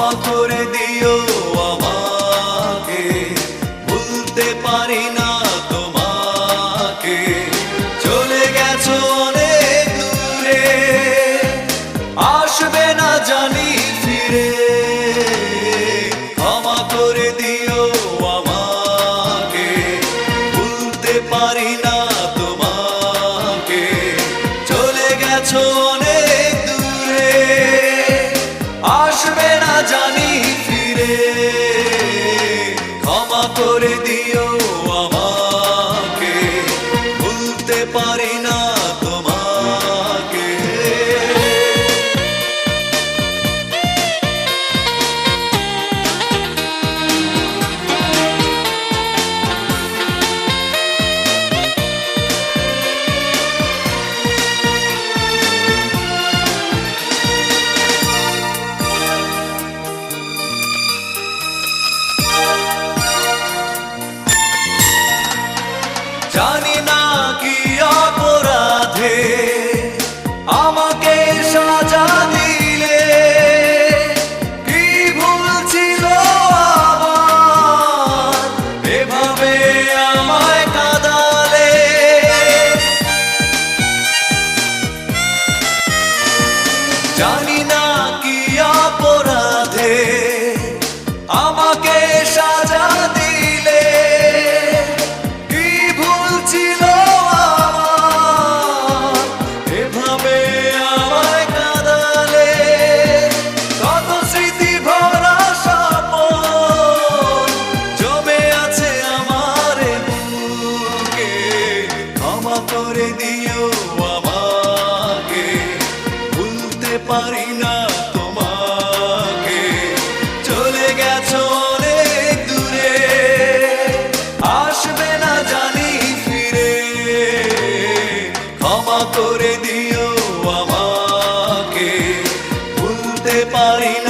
ক্ষমা করে দিও আমাকে। ভুলতে পারি না জানি না কি অপরাধে আমাকে সাজা দিলে। কি ভুল ছিল আমার? এভাবে আমায় কাঁদালে। জানি না কি অপরাধে আমাকে সাজা করে দিও আমাকে। ভুলতে পারি না